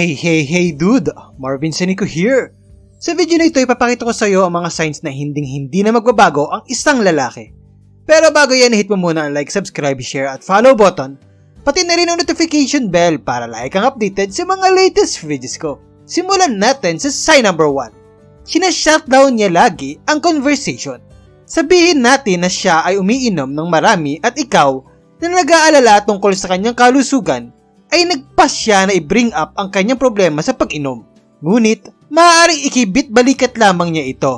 Hey, hey, hey dude! Marvin Senico here! Sa video na ito, ipapakita ko sa iyo ang mga signs na hinding-hindi na magbabago ang isang lalaki. Pero bago yan, hit mo muna ang like, subscribe, share at follow button, pati na rin ang notification bell para like kang updated sa mga latest videos ko. Simulan natin sa sign number 1. Sinashutdown niya lagi ang conversation. Sabihin natin na siya ay umiinom ng marami at ikaw na nag-aalala tungkol sa kanyang kalusugan ay nagpas siya na i-bring up ang kanyang problema sa pag-inom. Ngunit, maaaring ikibit balikat lamang niya ito.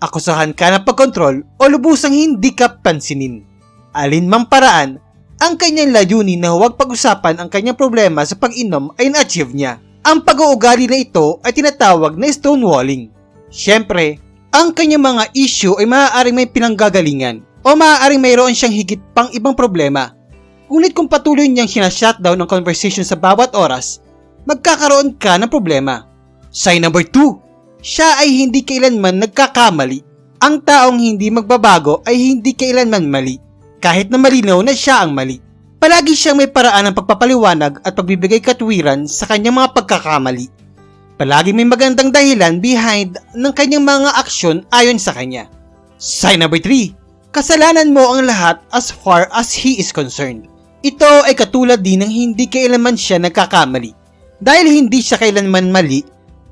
Akusahan ka ng pagkontrol o lubusang hindi ka pansinin. Alin mang paraan, ang kanyang layunin na huwag pag-usapan ang kanyang problema sa pag-inom ay na-achieve niya. Ang pag-uugali na ito ay tinatawag na stonewalling. Siyempre, ang kanyang mga issue ay maaaring may pinanggagalingan o maaaring mayroon siyang higit pang ibang problema. Ngunit kung patuloy niyang sinashutdown ang conversation sa bawat oras, magkakaroon ka ng problema. Sign number 2. Siya ay hindi kailanman nagkakamali. Ang taong hindi magbabago ay hindi kailanman mali. Kahit na malinaw na siya ang mali. Palagi siyang may paraan ng pagpapaliwanag at pagbibigay katwiran sa kanyang mga pagkakamali. Palagi may magandang dahilan behind ng kanyang mga aksyon ayon sa kanya. Sign number 3. Kasalanan mo ang lahat as far as he is concerned. Ito ay katulad din ng hindi kailanman siya nagkakamali. Dahil hindi siya kailanman mali,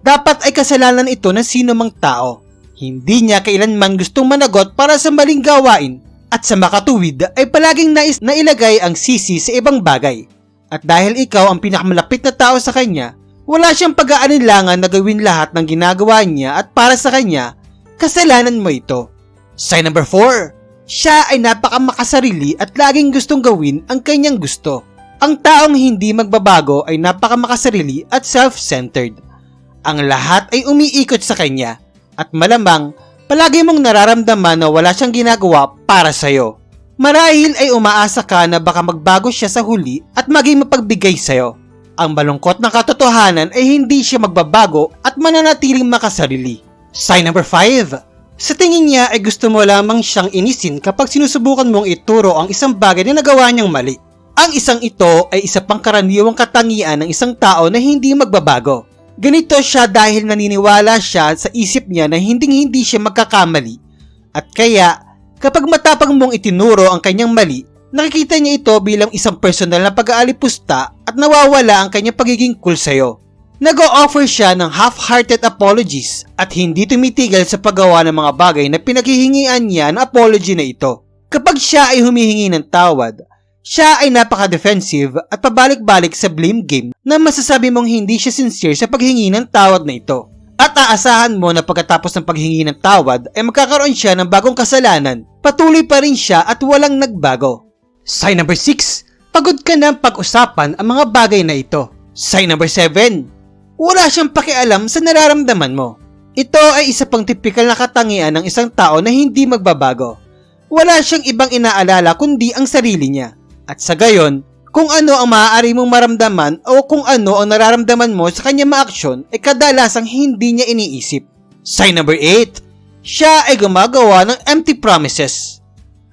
dapat ay kasalanan ito ng sino mang tao. Hindi niya kailanman gustong managot para sa maling gawain at sa makatuwid ay palaging nais na ilagay ang sisi sa ibang bagay. At dahil ikaw ang pinakamalapit na tao sa kanya, wala siyang pag-aanilangan na gawin lahat ng ginagawa niya at para sa kanya, kasalanan mo ito. Sign number 4. Siya ay napakamakasarili at laging gustong gawin ang kanyang gusto. Ang taong hindi magbabago ay napakamakasarili at self-centered. Ang lahat ay umiikot sa kanya at malamang palagi mong nararamdaman na wala siyang ginagawa para sa'yo. Marahil ay umaasa ka na baka magbago siya sa huli at maging mapagbigay sa'yo. Ang malungkot na katotohanan ay hindi siya magbabago at mananatiling makasarili. Sign number 5. Sa tingin niya ay gusto mo lamang siyang inisin kapag sinusubukan mong ituro ang isang bagay na nagawa niyang mali. Ang isang ito ay isa pang karaniwang katangian ng isang tao na hindi magbabago. Ganito siya dahil naniniwala siya sa isip niya na hindi hindi siya magkakamali. At kaya, kapag matapang mong itinuro ang kanyang mali, nakikita niya ito bilang isang personal na pag-aalipusta at nawawala ang kanyang pagiging cool sa'yo. Nag-o-offer siya ng half-hearted apologies at hindi tumitigil sa paggawa ng mga bagay na pinaghihingian niya ng apology na ito. Kapag siya ay humihingi ng tawad, siya ay napaka-defensive at pabalik-balik sa blame game na masasabi mong hindi siya sincere sa paghingi ng tawad na ito. At aasahan mo na pagkatapos ng paghingi ng tawad ay magkakaroon siya ng bagong kasalanan, patuloy pa rin siya at walang nagbago. Sign number 6. Pagod ka na pag-usapan ang mga bagay na ito. Sign number 7 wala siyang pakialam sa nararamdaman mo. Ito ay isa pang tipikal na katangian ng isang tao na hindi magbabago. Wala siyang ibang inaalala kundi ang sarili niya. At sa gayon, kung ano ang maaari mong maramdaman o kung ano ang nararamdaman mo sa kanyang maaksyon ay kadalasang hindi niya iniisip. Sign number 8. Siya ay gumagawa ng empty promises.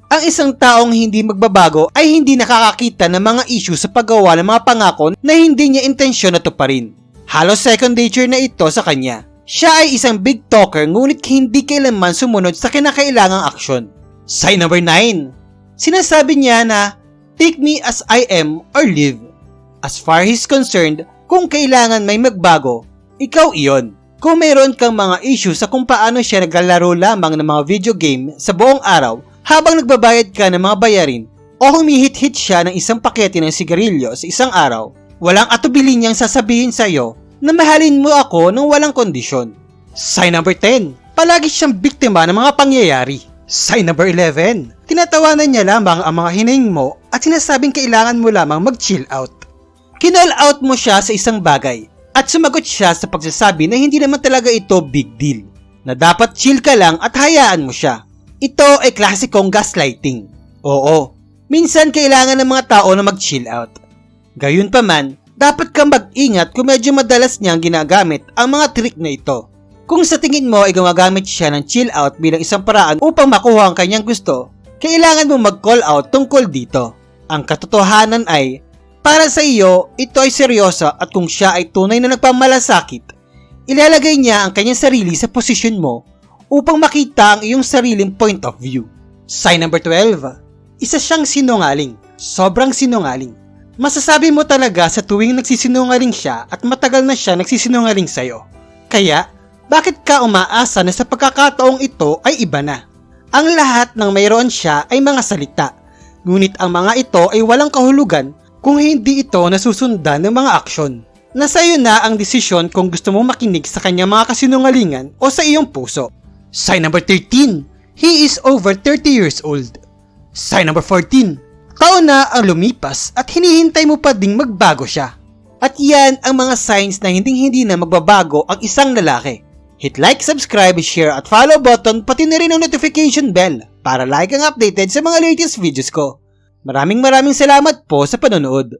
Ang isang taong hindi magbabago ay hindi nakakakita ng mga issue sa paggawa ng mga pangako na hindi niya intensyon na tuparin. Halos second nature na ito sa kanya. Siya ay isang big talker ngunit hindi kailanman sumunod sa kinakailangang aksyon. Sign number 9. Sinasabi niya na, Take me as I am or live. As far he's concerned, kung kailangan may magbago, ikaw iyon. Kung mayroon kang mga issue sa kung paano siya naglalaro lamang ng mga video game sa buong araw habang nagbabayad ka ng mga bayarin o humihit-hit siya ng isang pakete ng sigarilyo sa isang araw, walang atubili niyang sasabihin sa iyo na mahalin mo ako ng walang kondisyon. Sign number 10. Palagi siyang biktima ng mga pangyayari. Sign number 11. Tinatawanan niya lamang ang mga hining mo at sinasabing kailangan mo lamang mag-chill out. Kinall out mo siya sa isang bagay at sumagot siya sa pagsasabi na hindi naman talaga ito big deal. Na dapat chill ka lang at hayaan mo siya. Ito ay klasikong gaslighting. Oo, minsan kailangan ng mga tao na mag-chill out. Gayunpaman, dapat kang mag-ingat kung medyo madalas niyang ginagamit ang mga trick na ito. Kung sa tingin mo ay gumagamit siya ng chill out bilang isang paraan upang makuha ang kanyang gusto, kailangan mo mag-call out tungkol dito. Ang katotohanan ay, Para sa iyo, ito ay seryosa at kung siya ay tunay na nagpamalasakit, ilalagay niya ang kanyang sarili sa posisyon mo upang makita ang iyong sariling point of view. Sign number 12. Isa siyang sinungaling. Sobrang sinungaling. Masasabi mo talaga sa tuwing nagsisinungaling siya at matagal na siya nagsisinungaling sa'yo. Kaya, bakit ka umaasa na sa pagkakataong ito ay iba na? Ang lahat ng mayroon siya ay mga salita, ngunit ang mga ito ay walang kahulugan kung hindi ito nasusundan ng mga aksyon. Nasa iyo na ang desisyon kung gusto mong makinig sa kanyang mga kasinungalingan o sa iyong puso. Sign number 13. He is over 30 years old. Sign number 14. Taon na ang lumipas at hinihintay mo pa ding magbago siya. At yan ang mga signs na hindi hindi na magbabago ang isang lalaki. Hit like, subscribe, share at follow button pati na rin ang notification bell para like ang updated sa mga latest videos ko. Maraming maraming salamat po sa panonood.